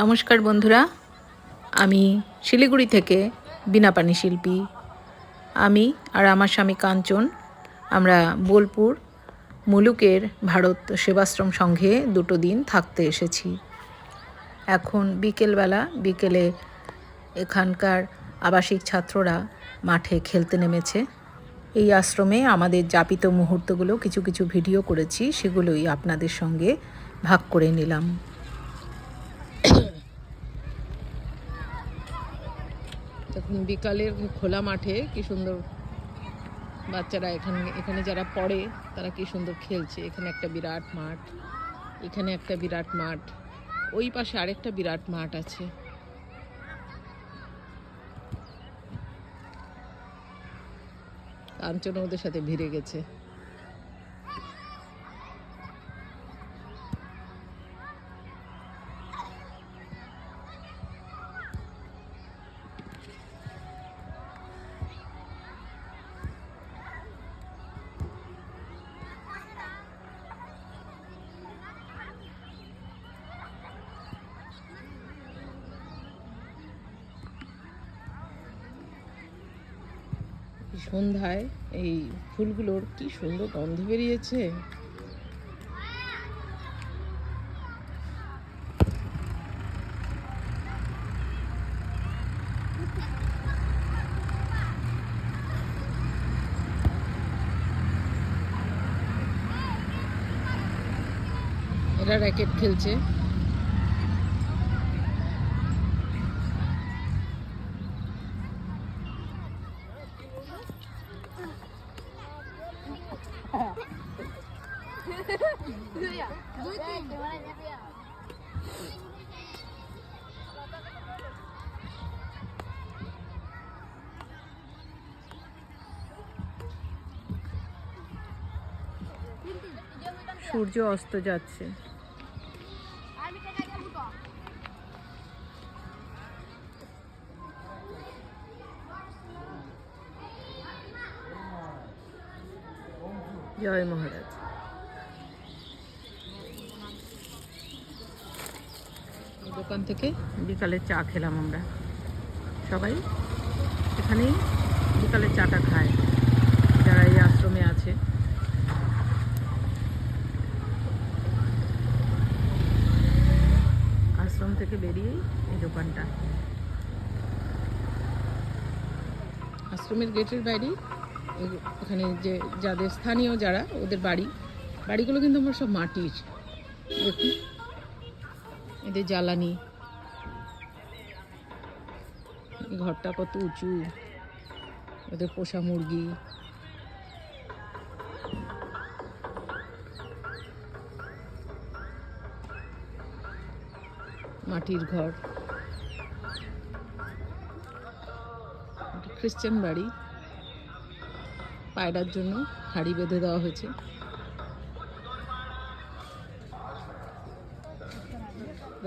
নমস্কার বন্ধুরা, আমি শিলিগুড়ি থেকে বিনাপানি শিল্পী। আমি আর আমার স্বামী কাঞ্চন, আমরা বোলপুর মুলুকের ভারত সেবাশ্রম সংঘে দুটো দিন থাকতে এসেছি। এখন বিকেলবেলা, বিকেলে এখানকার আবাসিক ছাত্ররা মাঠে খেলতে নেমেছে। এই আশ্রমে আমাদের যাপিত মুহূর্তগুলো কিছু কিছু ভিডিও করেছি, সেগুলোই আপনাদের সঙ্গে ভাগ করে নিলাম। তখন বিকালের খোলা মাঠে কি সুন্দর বাচ্চারা এখানে এখানে যারা পড়ে, তারা কি সুন্দর খেলছে। এখানে একটা বিরাট মাঠ, এখানে একটা বিরাট মাঠ, ওই পাশে আরেকটা বিরাট মাঠ আছে। কাঞ্চন ওদের সাথে ভিড়ে গেছে। সন্ধ্যায় এই ফুলগুলোর কি সুন্দর গন্ধ বেরিয়েছে। এরা র্যাকেট খেলছে। সূর্য অস্ত যাচ্ছে। জয় মহারাজ এই দোকান থেকে বিকালে চা খেলাম আমরা। সবাই এখানেই বিকালে চাটা খায়, যারা এই আশ্রমে আছে। আশ্রম থেকে বেরিয়েই এই দোকানটা। আশ্রমের গেটের বাইরে এখানে যে, যাদের স্থানীয় যারা, ওদের বাড়ি, বাড়িগুলো কিন্তু আমার সব মাটির। দেখুন। এদের জ্বালানি। ঘরটা কত উঁচু। ওদের পোষা মুরগি। মাটির ঘর। খ্রিশ্চান বাড়ি। পায়রার জন্য হাড়ি বেঁধে দেওয়া হয়েছে।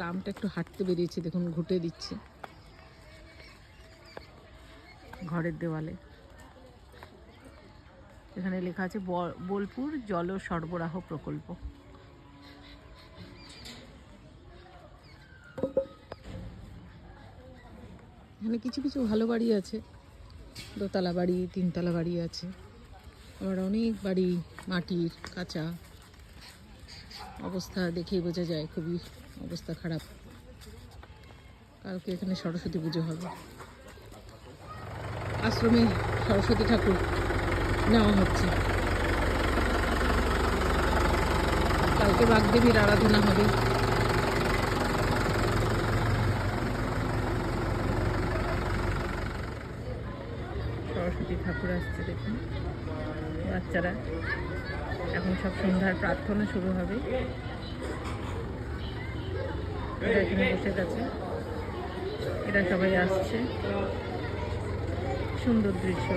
রামটা একটু হাঁটতে বেরিয়েছে, দেখুন ঘুটে দিচ্ছে। ঘরের দেওয়ালে। এখানে লেখা আছে বোলপুর জল সরবরাহ প্রকল্প। এখানে কিছু কিছু ভালো বাড়ি আছে। দোতলা বাড়ি, তিনতলা বাড়ি আছে। আবার অনেক বাড়ি মাটির কাঁচা অবস্থা দেখেই বোঝা যায় খুবই। অবস্থা খারাপ। কালকে এখানে সরস্বতী পুজো হবে। আশ্রমে সরস্বতী ঠাকুর নেওয়া হচ্ছে। কালকে বাগদেবীর আরাধনা হবে। সরস্বতী ঠাকুর আসছে দেখুন। বাচ্চারা, এখন সব সন্ধ্যার প্রার্থনা শুরু হবে। এরা এখানে বসে গেছে। এরা সবাই আসছে। সুন্দর দৃশ্য।